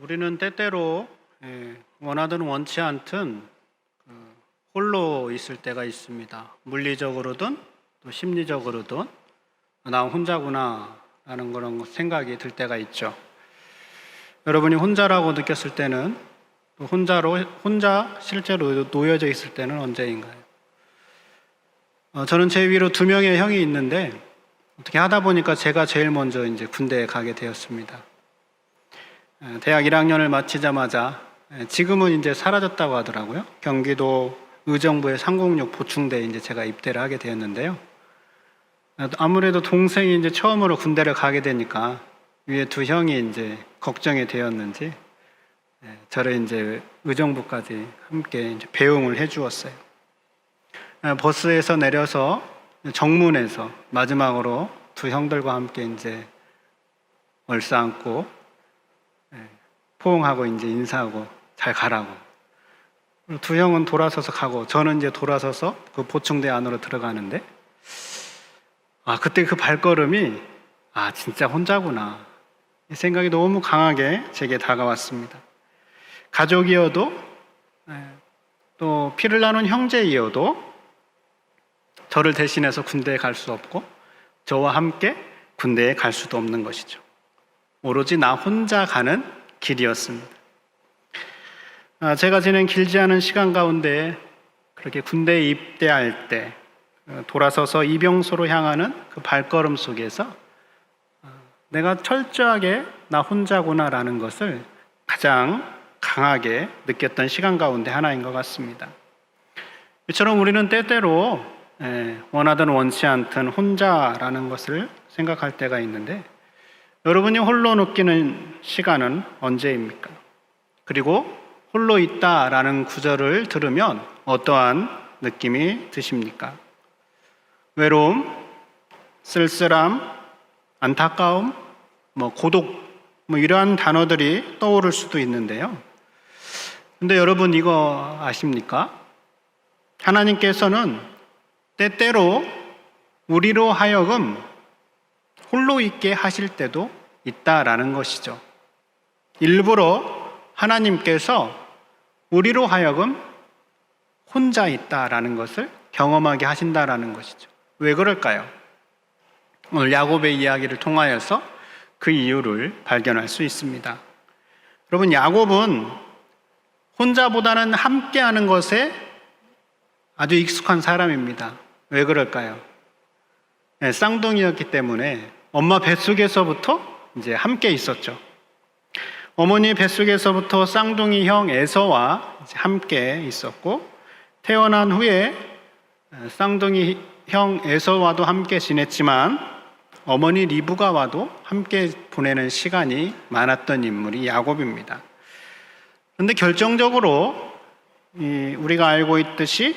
우리는 때때로 예, 원하든 원치 않든 그 홀로 있을 때가 있습니다. 물리적으로든 또 심리적으로든 나 혼자구나라는 그런 생각이 들 때가 있죠. 여러분이 혼자라고 느꼈을 때는 또 혼자로 혼자 실제로 놓여져 있을 때는 언제인가요? 어, 저는 제 위로 두 명의 형이 있는데 어떻게 하다 보니까 제가 제일 먼저 이제 군대에 가게 되었습니다. 에, 대학 1학년을 마치자마자 에, 지금은 이제 사라졌다고 하더라고요. 경기도 의정부의 306 보충대에 이제 제가 입대를 하게 되었는데요. 에, 아무래도 동생이 이제 처음으로 군대를 가게 되니까 위에 두 형이 이제 걱정이 되었는지 에, 저를 이제 의정부까지 함께 이제 배웅을 해 주었어요. 에, 버스에서 내려서 정문에서 마지막으로 두 형들과 함께 이제 얼싸안고 예, 포옹하고 이제 인사하고 잘 가라고. 두 형은 돌아서서 가고 저는 이제 돌아서서 그 보충대 안으로 들어가는데 아 그때 그 발걸음이 아 진짜 혼자구나 이 생각이 너무 강하게 제게 다가왔습니다. 가족이어도 예, 또 피를 나눈 형제이어도 저를 대신해서 군대에 갈 수 없고 저와 함께 군대에 갈 수도 없는 것이죠. 오로지 나 혼자 가는 길이었습니다. 아, 제가 지낸 길지 않은 시간 가운데 그렇게 군대에 입대할 때 어, 돌아서서 이병소로 향하는 그 발걸음 속에서 어, 내가 철저하게 나 혼자구나라는 것을 가장 강하게 느꼈던 시간 가운데 하나인 것 같습니다. 이처럼 우리는 때때로 예, 원하든 원치 않든 혼자라는 것을 생각할 때가 있는데 여러분이 홀로 느끼는 시간은 언제입니까? 그리고 홀로 있다라는 구절을 들으면 어떠한 느낌이 드십니까? 외로움, 쓸쓸함, 안타까움, 뭐 고독, 뭐 이러한 단어들이 떠오를 수도 있는데요. 근데 여러분 이거 아십니까? 하나님께서는 때때로 우리로 하여금 홀로 있게 하실 때도 있다라는 것이죠. 일부러 하나님께서 우리로 하여금 혼자 있다라는 것을 경험하게 하신다라는 것이죠. 왜 그럴까요? 오늘 야곱의 이야기를 통하여서 그 이유를 발견할 수 있습니다. 여러분, 야곱은 혼자보다는 함께 하는 것에 아주 익숙한 사람입니다. 왜 그럴까요? 네, 쌍둥이였기 때문에 엄마 뱃속에서부터 이제 함께 있었죠. 어머니 뱃속에서부터 쌍둥이 형 에서와 함께 있었고 태어난 후에 쌍둥이 형 에서와도 함께 지냈지만 어머니 리브가와도 함께 보내는 시간이 많았던 인물이 야곱입니다. 그런데 결정적으로 우리가 알고 있듯이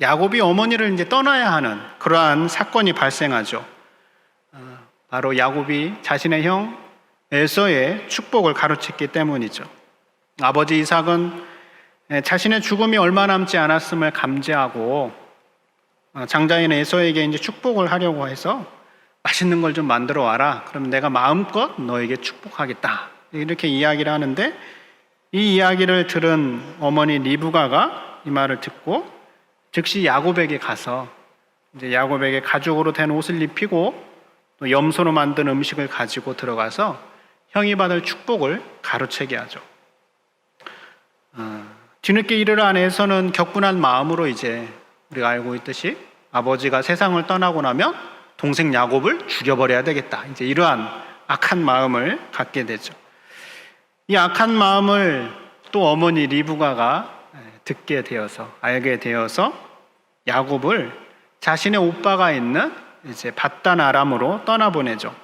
야곱이 어머니를 이제 떠나야 하는 그러한 사건이 발생하죠. 어, 바로 야곱이 자신의 형 에서의 축복을 가로챘기 때문이죠. 아버지 이삭은 자신의 죽음이 얼마 남지 않았음을 감지하고 어, 장자인 에서에게 이제 축복을 하려고 해서 맛있는 걸 좀 만들어 와라. 그럼 내가 마음껏 너에게 축복하겠다. 이렇게 이야기를 하는데 이 이야기를 들은 어머니 리브가가 이 말을 듣고 즉시 야곱에게 가서 이제 야곱에게 가죽으로 된 옷을 입히고 또 염소로 만든 음식을 가지고 들어가서 형이 받을 축복을 가로채게 하죠. 어, 뒤늦게 이를 안에서는 격분한 마음으로 이제 우리가 알고 있듯이 아버지가 세상을 떠나고 나면 동생 야곱을 죽여버려야 되겠다. 이제 이러한 악한 마음을 갖게 되죠. 이 악한 마음을 또 어머니 리브가가 듣게 되어서 알게 되어서 야곱을 자신의 오빠가 있는 이제 바단 아람으로 떠나보내죠.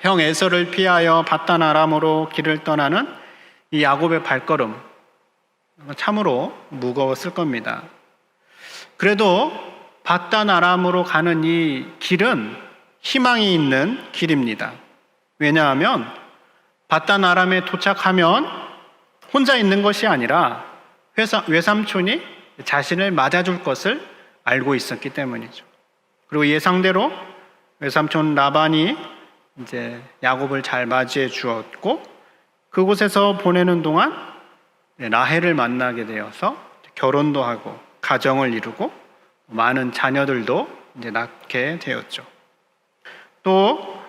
형 에서를 피하여 바단 아람으로 길을 떠나는 이 야곱의 발걸음 참으로 무거웠을 겁니다. 그래도 바단 아람으로 가는 이 길은 희망이 있는 길입니다. 왜냐하면 바단 아람에 도착하면 혼자 있는 것이 아니라 회사, 외삼촌이 자신을 맞아줄 것을 알고 있었기 때문이죠. 그리고 예상대로 외삼촌 라반이 이제 야곱을 잘 맞이해 주었고 그곳에서 보내는 동안 네, 라헬을 만나게 되어서 결혼도 하고 가정을 이루고 많은 자녀들도 이제 낳게 되었죠. 또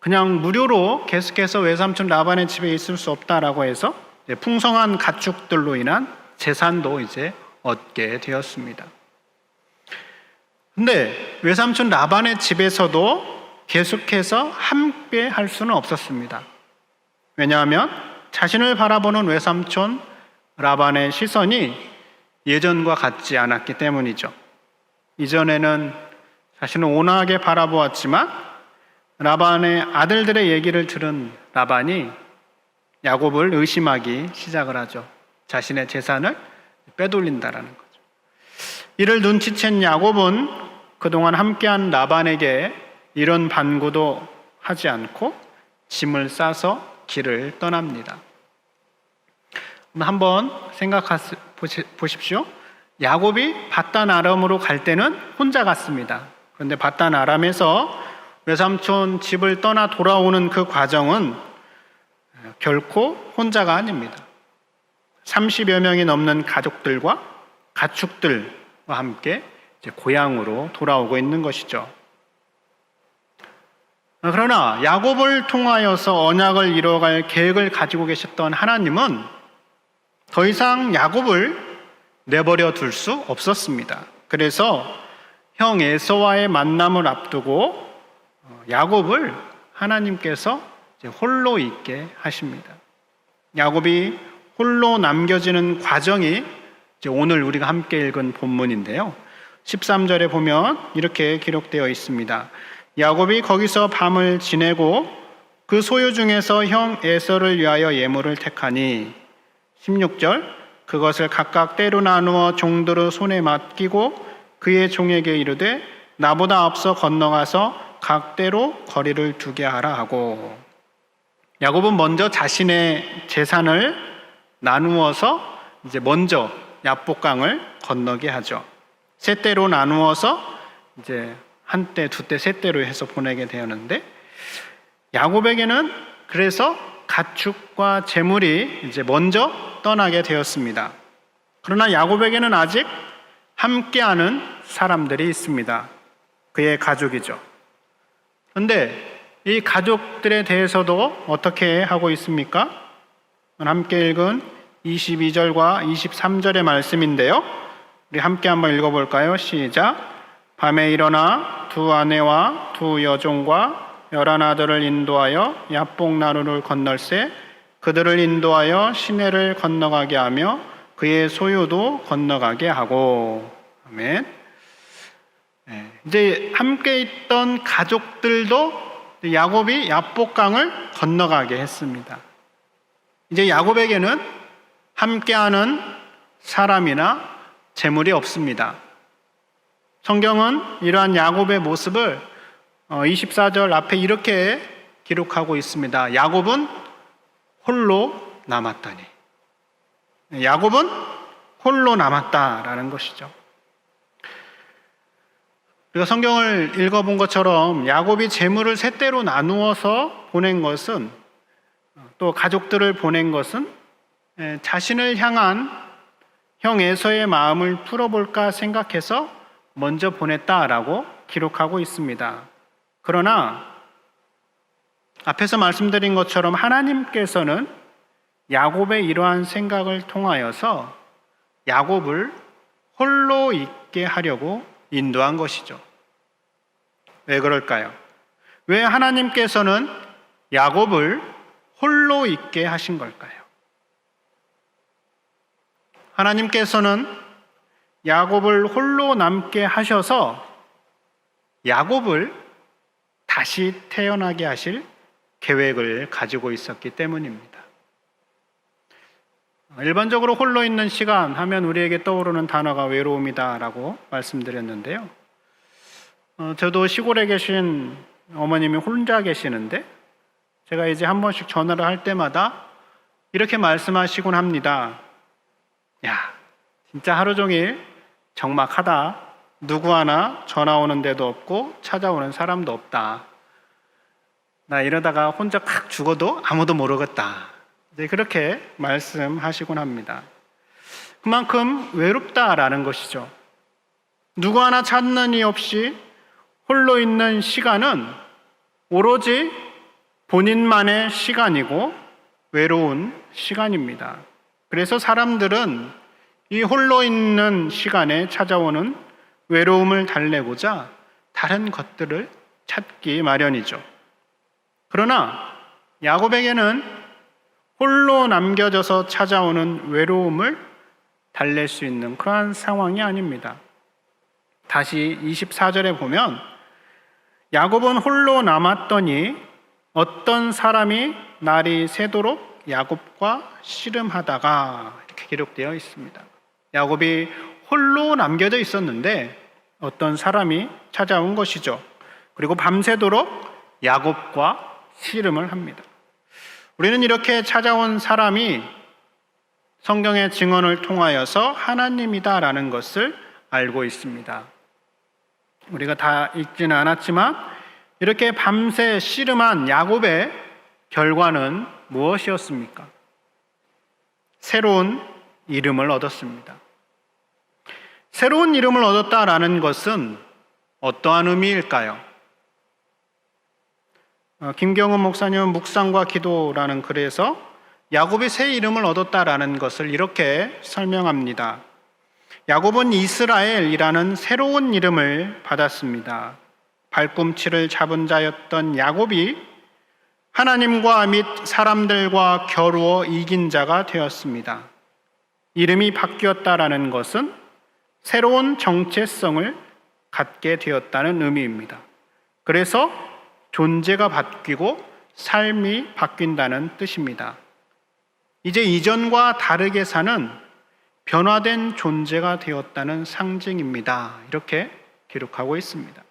그냥 무료로 계속해서 외삼촌 라반의 집에 있을 수 없다라고 해서 풍성한 가축들로 인한 재산도 이제 얻게 되었습니다. 근데 외삼촌 라반의 집에서도 계속해서 함께 할 수는 없었습니다. 왜냐하면 자신을 바라보는 외삼촌 라반의 시선이 예전과 같지 않았기 때문이죠. 이전에는 자신을 온화하게 바라보았지만 라반의 아들들의 얘기를 들은 라반이 야곱을 의심하기 시작을 하죠. 자신의 재산을 빼돌린다라는 거죠. 이를 눈치챈 야곱은 그동안 함께한 라반에게 이런 반구도 하지 않고 짐을 싸서 길을 떠납니다. 한번 생각해 보십시오. 야곱이 바단 아람으로 갈 때는 혼자 갔습니다. 그런데 바단 아람에서 외삼촌 집을 떠나 돌아오는 그 과정은 결코 혼자가 아닙니다. 30여 명이 넘는 가족들과 가축들과 함께 고향으로 돌아오고 있는 것이죠. 그러나 야곱을 통하여서 언약을 이뤄갈 계획을 가지고 계셨던 하나님은 더 이상 야곱을 내버려 둘 수 없었습니다. 그래서 형 에서와의 만남을 앞두고 야곱을 하나님께서 홀로 있게 하십니다. 야곱이 홀로 남겨지는 과정이 오늘 우리가 함께 읽은 본문인데요. 13절에 보면 이렇게 기록되어 있습니다. 야곱이 거기서 밤을 지내고 그 소유 중에서 형 에서를 위하여 예물을 택하니 16절 그것을 각각 때로 나누어 종들의 손에 맡기고 그의 종에게 이르되 나보다 앞서 건너가서 각대로 거리를 두게 하라 하고 야곱은 먼저 자신의 재산을 나누어서 이제 먼저 야복강을 건너게 하죠. 세 대로 나누어서 이제 한 대, 두 대, 세 대로 해서 보내게 되었는데 야곱에게는 그래서 가축과 재물이 이제 먼저 떠나게 되었습니다. 그러나 야곱에게는 아직 함께하는 사람들이 있습니다. 그의 가족이죠. 그런데 이 가족들에 대해서도 어떻게 하고 있습니까? 함께 읽은 22절과 23절의 말씀인데요. 우리 함께 한번 읽어볼까요? 시작. 밤에 일어나 두 아내와 두 여종과 열한 아들을 인도하여 야복 나루를 건널세 그들을 인도하여 시내를 건너가게 하며 그의 소유도 건너가게 하고 아멘. 네, 이제 함께 있던 가족들도 야곱이 야복강을 건너가게 했습니다. 이제 야곱에게는 함께하는 사람이나 재물이 없습니다. 성경은 이러한 야곱의 모습을 24절 앞에 이렇게 기록하고 있습니다. 야곱은 홀로 남았다니. 야곱은 홀로 남았다라는 것이죠. 우리가 성경을 읽어본 것처럼 야곱이 재물을 세 대로 나누어서 보낸 것은 또 가족들을 보낸 것은 자신을 향한 형 에서의 마음을 풀어볼까 생각해서 먼저 보냈다라고 기록하고 있습니다. 그러나 앞에서 말씀드린 것처럼 하나님께서는 야곱의 이러한 생각을 통하여서 야곱을 홀로 있게 하려고 인도한 것이죠. 왜 그럴까요? 왜 하나님께서는 야곱을 홀로 있게 하신 걸까요? 하나님께서는 야곱을 홀로 남게 하셔서 야곱을 다시 태어나게 하실 계획을 가지고 있었기 때문입니다. 일반적으로 홀로 있는 시간 하면 우리에게 떠오르는 단어가 외로움이다라고 말씀드렸는데요. 어, 저도 시골에 계신 어머님이 혼자 계시는데 제가 이제 한 번씩 전화를 할 때마다 이렇게 말씀하시곤 합니다. 야, 진짜 하루 종일 적막하다. 누구 하나 전화 오는 데도 없고 찾아오는 사람도 없다. 나 이러다가 혼자 칵 죽어도 아무도 모르겠다. 네, 그렇게 말씀하시곤 합니다. 그만큼 외롭다라는 것이죠. 누구 하나 찾는 이 없이 홀로 있는 시간은 오로지 본인만의 시간이고 외로운 시간입니다. 그래서 사람들은 이 홀로 있는 시간에 찾아오는 외로움을 달래고자 다른 것들을 찾기 마련이죠. 그러나 야곱에게는 홀로 남겨져서 찾아오는 외로움을 달랠 수 있는 그러한 상황이 아닙니다. 다시 24절에 보면 야곱은 홀로 남았더니 어떤 사람이 날이 새도록 야곱과 씨름하다가 이렇게 기록되어 있습니다. 야곱이 홀로 남겨져 있었는데 어떤 사람이 찾아온 것이죠. 그리고 밤새도록 야곱과 씨름을 합니다. 우리는 이렇게 찾아온 사람이 성경의 증언을 통하여서 하나님이다라는 것을 알고 있습니다. 우리가 다 읽지는 않았지만 이렇게 밤새 씨름한 야곱의 결과는 무엇이었습니까? 새로운 이름을 얻었습니다. 새로운 이름을 얻었다라는 것은 어떠한 의미일까요? 어, 김경은 목사님은 묵상과 기도라는 글에서 야곱이 새 이름을 얻었다라는 것을 이렇게 설명합니다. 야곱은 이스라엘이라는 새로운 이름을 받았습니다. 발꿈치를 잡은 자였던 야곱이 하나님과 및 사람들과 겨루어 이긴 자가 되었습니다. 이름이 바뀌었다라는 것은 새로운 정체성을 갖게 되었다는 의미입니다. 그래서 존재가 바뀌고 삶이 바뀐다는 뜻입니다. 이제 이전과 다르게 사는 변화된 존재가 되었다는 상징입니다. 이렇게 기록하고 있습니다.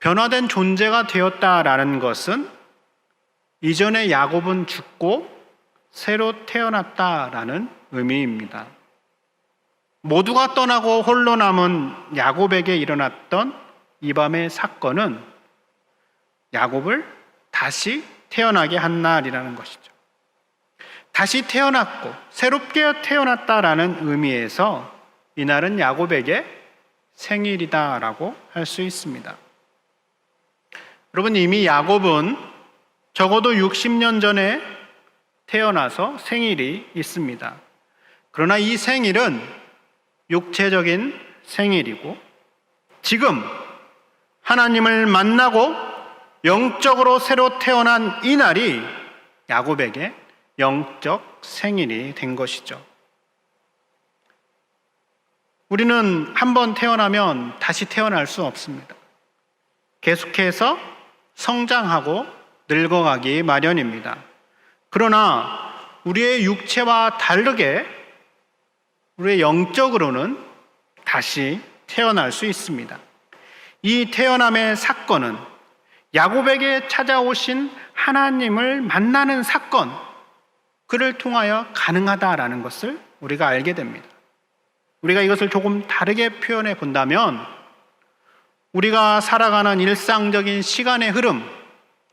변화된 존재가 되었다라는 것은 이전에 야곱은 죽고 새로 태어났다라는 의미입니다. 모두가 떠나고 홀로 남은 야곱에게 일어났던 이 밤의 사건은 야곱을 다시 태어나게 한 날이라는 것이죠. 다시 태어났고 새롭게 태어났다라는 의미에서 이날은 야곱에게 생일이다라고 할 수 있습니다. 여러분 이미 야곱은 적어도 60년 전에 태어나서 생일이 있습니다. 그러나 이 생일은 육체적인 생일이고 지금 하나님을 만나고 영적으로 새로 태어난 이 날이 야곱에게 영적 생일이 된 것이죠. 우리는 한 번 태어나면 다시 태어날 수 없습니다. 계속해서 성장하고 늙어가기 마련입니다. 그러나 우리의 육체와 다르게 우리의 영적으로는 다시 태어날 수 있습니다. 이 태어남의 사건은 야곱에게 찾아오신 하나님을 만나는 사건, 그를 통하여 가능하다라는 것을 우리가 알게 됩니다. 우리가 이것을 조금 다르게 표현해 본다면 우리가 살아가는 일상적인 시간의 흐름,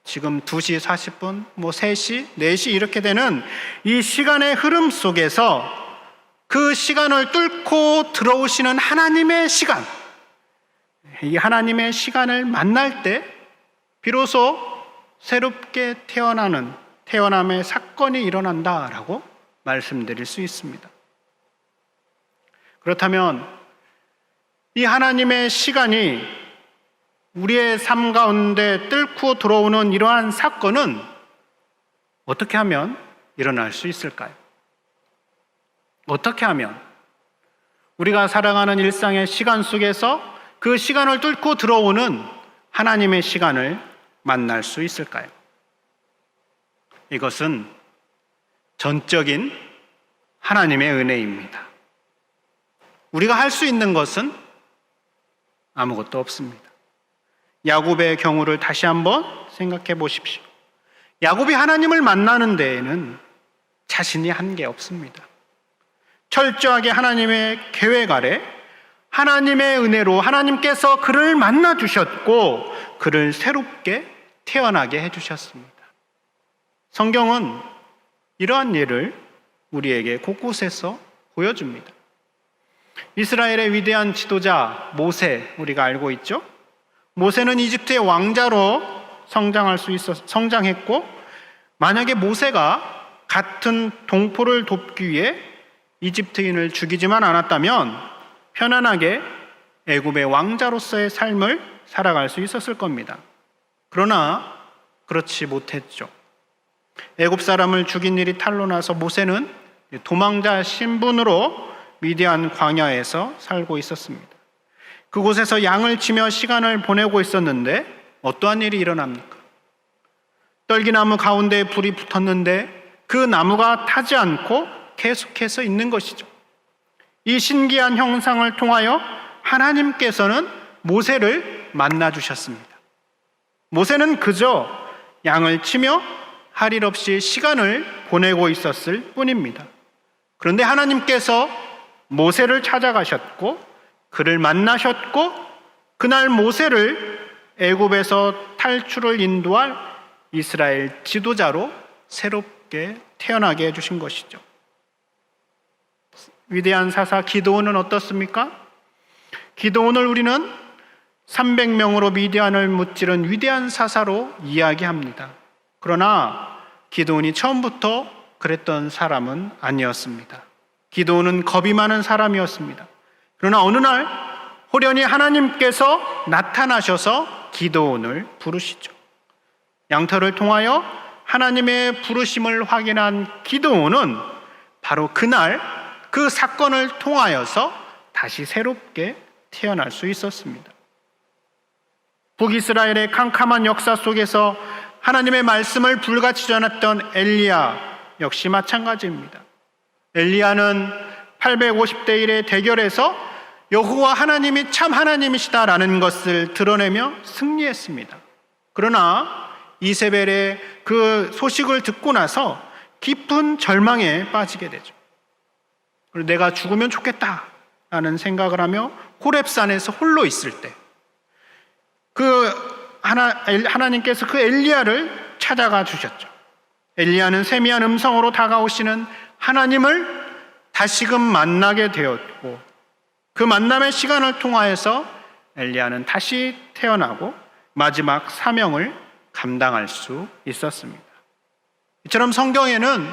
지금 2시 40분, 뭐 3시, 4시 이렇게 되는 이 시간의 흐름 속에서 그 시간을 뚫고 들어오시는 하나님의 시간, 이 하나님의 시간을 만날 때 비로소 새롭게 태어나는 태어남의 사건이 일어난다라고 말씀드릴 수 있습니다. 그렇다면 이 하나님의 시간이 우리의 삶 가운데 뚫고 들어오는 이러한 사건은 어떻게 하면 일어날 수 있을까요? 어떻게 하면 우리가 살아가는 일상의 시간 속에서 그 시간을 뚫고 들어오는 하나님의 시간을 만날 수 있을까요? 이것은 전적인 하나님의 은혜입니다. 우리가 할 수 있는 것은 아무것도 없습니다. 야곱의 경우를 다시 한번 생각해 보십시오. 야곱이 하나님을 만나는 데에는 자신이 한 게 없습니다. 철저하게 하나님의 계획 아래 하나님의 은혜로 하나님께서 그를 만나 주셨고 그를 새롭게 태어나게 해 주셨습니다. 성경은 이러한 예를 우리에게 곳곳에서 보여줍니다. 이스라엘의 위대한 지도자 모세 우리가 알고 있죠? 모세는 이집트의 왕자로 성장할 수 있어 성장했고 만약에 모세가 같은 동포를 돕기 위해 이집트인을 죽이지만 않았다면 편안하게 애굽의 왕자로서의 삶을 살아갈 수 있었을 겁니다. 그러나 그렇지 못했죠. 애굽 사람을 죽인 일이 탄로나서 모세는 도망자 신분으로 미디안 광야에서 살고 있었습니다. 그곳에서 양을 치며 시간을 보내고 있었는데 어떠한 일이 일어납니까? 떨기나무 가운데 불이 붙었는데 그 나무가 타지 않고 계속해서 있는 것이죠. 이 신기한 형상을 통하여 하나님께서는 모세를 만나 주셨습니다. 모세는 그저 양을 치며 할 일 없이 시간을 보내고 있었을 뿐입니다. 그런데 하나님께서 모세를 찾아가셨고 그를 만나셨고 그날 모세를 애굽에서 탈출을 인도할 이스라엘 지도자로 새롭게 태어나게 해주신 것이죠. 위대한 사사 기도원은 어떻습니까? 기도원을 우리는 300명으로 미디안을 무찌른 위대한 사사로 이야기합니다. 그러나 기도원이 처음부터 그랬던 사람은 아니었습니다. 기도원은 겁이 많은 사람이었습니다. 그러나 어느 날 호련히 하나님께서 나타나셔서 기도원을 부르시죠. 양털을 통하여 하나님의 부르심을 확인한 기도원은 바로 그날 그 사건을 통하여서 다시 새롭게 태어날 수 있었습니다. 북이스라엘의 캄캄한 역사 속에서 하나님의 말씀을 불같이 전했던 엘리야 역시 마찬가지입니다. 엘리야는 850대 1의 대결에서 여호와 하나님이 참 하나님이시다라는 것을 드러내며 승리했습니다. 그러나 이세벨의 그 소식을 듣고 나서 깊은 절망에 빠지게 되죠. 그리고 내가 죽으면 좋겠다라는 생각을 하며 호렙산에서 홀로 있을 때 그 하나, 하나님께서 그 엘리야를 찾아가 주셨죠. 엘리야는 세미한 음성으로 다가오시는 하나님을 다시금 만나게 되었고 그 만남의 시간을 통하여서 엘리야는 다시 태어나고 마지막 사명을 감당할 수 있었습니다. 이처럼 성경에는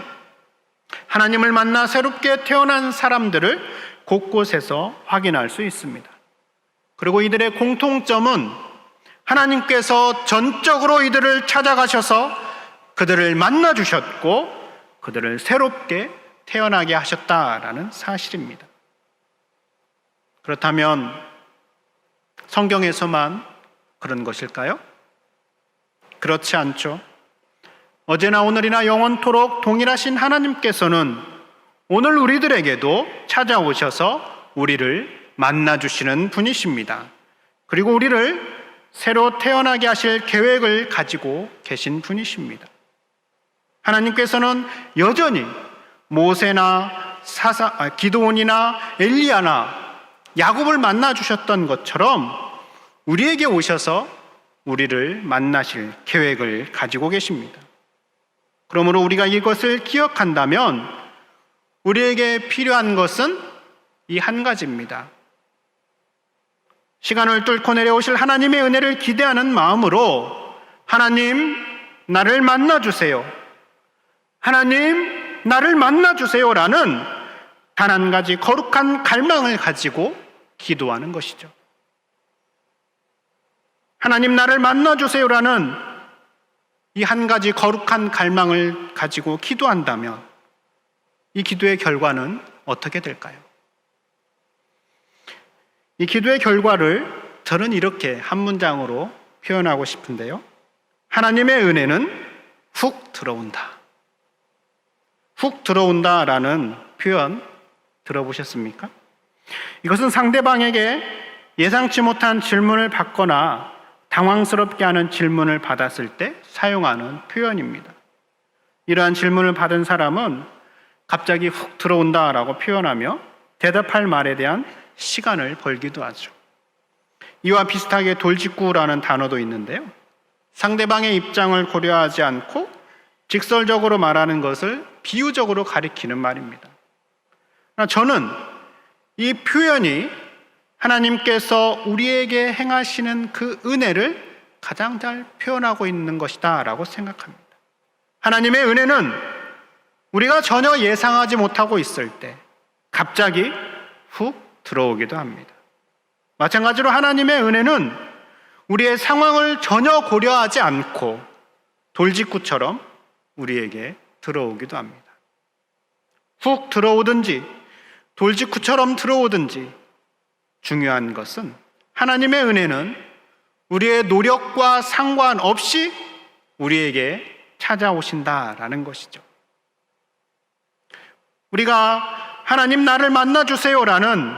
하나님을 만나 새롭게 태어난 사람들을 곳곳에서 확인할 수 있습니다. 그리고 이들의 공통점은 하나님께서 전적으로 이들을 찾아가셔서 그들을 만나 주셨고 그들을 새롭게 태어나게 하셨다라는 사실입니다. 그렇다면 성경에서만 그런 것일까요? 그렇지 않죠. 어제나 오늘이나 영원토록 동일하신 하나님께서는 오늘 우리들에게도 찾아오셔서 우리를 만나주시는 분이십니다. 그리고 우리를 새로 태어나게 하실 계획을 가지고 계신 분이십니다. 하나님께서는 여전히 모세나 사사, 아, 기도원이나 엘리야나 야곱을 만나 주셨던 것처럼 우리에게 오셔서 우리를 만나실 계획을 가지고 계십니다. 그러므로 우리가 이것을 기억한다면 우리에게 필요한 것은 이 한 가지입니다. 시간을 뚫고 내려오실 하나님의 은혜를 기대하는 마음으로 하나님, 나를 만나 주세요. 하나님, 나를 만나주세요라는 단 한 가지 거룩한 갈망을 가지고 기도하는 것이죠. 하나님, 나를 만나주세요라는 이 한 가지 거룩한 갈망을 가지고 기도한다면 이 기도의 결과는 어떻게 될까요? 이 기도의 결과를 저는 이렇게 한 문장으로 표현하고 싶은데요. 하나님의 은혜는 훅 들어온다. 훅 들어온다라는 표현 들어보셨습니까? 이것은 상대방에게 예상치 못한 질문을 받거나 당황스럽게 하는 질문을 받았을 때 사용하는 표현입니다. 이러한 질문을 받은 사람은 갑자기 훅 들어온다라고 표현하며 대답할 말에 대한 시간을 벌기도 하죠. 이와 비슷하게 돌직구라는 단어도 있는데요. 상대방의 입장을 고려하지 않고 직설적으로 말하는 것을 비유적으로 가리키는 말입니다. 저는 이 표현이 하나님께서 우리에게 행하시는 그 은혜를 가장 잘 표현하고 있는 것이다 라고 생각합니다. 하나님의 은혜는 우리가 전혀 예상하지 못하고 있을 때 갑자기 훅 들어오기도 합니다. 마찬가지로 하나님의 은혜는 우리의 상황을 전혀 고려하지 않고 돌직구처럼 우리에게 들어오기도 합니다. 훅 들어오든지 돌직구처럼 들어오든지 중요한 것은 하나님의 은혜는 우리의 노력과 상관없이 우리에게 찾아오신다라는 것이죠. 우리가 하나님 나를 만나 주세요라는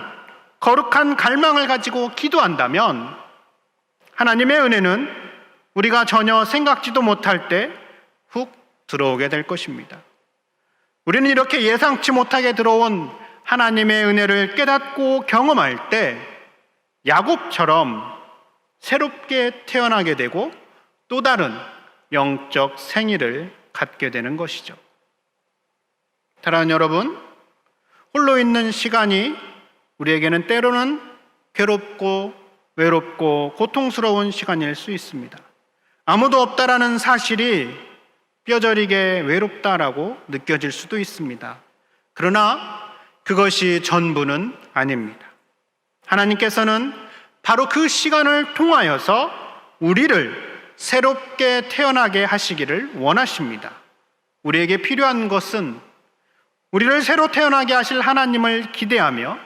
거룩한 갈망을 가지고 기도한다면 하나님의 은혜는 우리가 전혀 생각지도 못할 때훅 들어오게 될 것입니다. 우리는 이렇게 예상치 못하게 들어온 하나님의 은혜를 깨닫고 경험할 때 야곱처럼 새롭게 태어나게 되고 또 다른 영적 생일을 갖게 되는 것이죠. 사랑하는 여러분, 홀로 있는 시간이 우리에게는 때로는 괴롭고 외롭고 고통스러운 시간일 수 있습니다. 아무도 없다라는 사실이 뼈저리게 외롭다라고 느껴질 수도 있습니다. 그러나 그것이 전부는 아닙니다. 하나님께서는 바로 그 시간을 통하여서 우리를 새롭게 태어나게 하시기를 원하십니다. 우리에게 필요한 것은 우리를 새로 태어나게 하실 하나님을 기대하며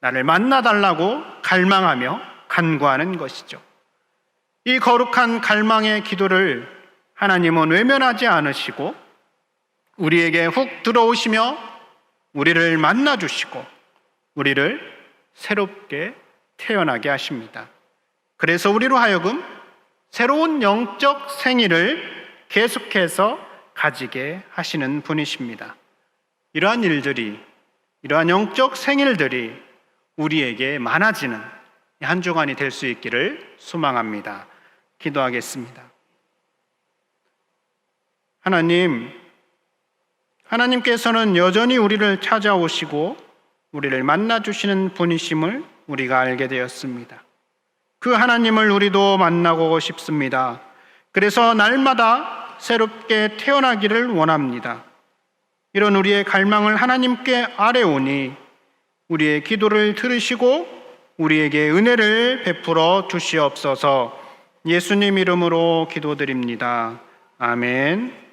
나를 만나달라고 갈망하며 간구하는 것이죠. 이 거룩한 갈망의 기도를 하나님은 외면하지 않으시고 우리에게 훅 들어오시며 우리를 만나 주시고 우리를 새롭게 태어나게 하십니다. 그래서 우리로 하여금 새로운 영적 생일을 계속해서 가지게 하시는 분이십니다. 이러한 일들이, 이러한 영적 생일들이 우리에게 많아지는 한 주간이 될 수 있기를 소망합니다. 기도하겠습니다. 하나님, 하나님께서는 여전히 우리를 찾아오시고 우리를 만나주시는 분이심을 우리가 알게 되었습니다. 그 하나님을 우리도 만나고 싶습니다. 그래서 날마다 새롭게 태어나기를 원합니다. 이런 우리의 갈망을 하나님께 아뢰오니 우리의 기도를 들으시고 우리에게 은혜를 베풀어 주시옵소서 예수님 이름으로 기도드립니다. 아멘.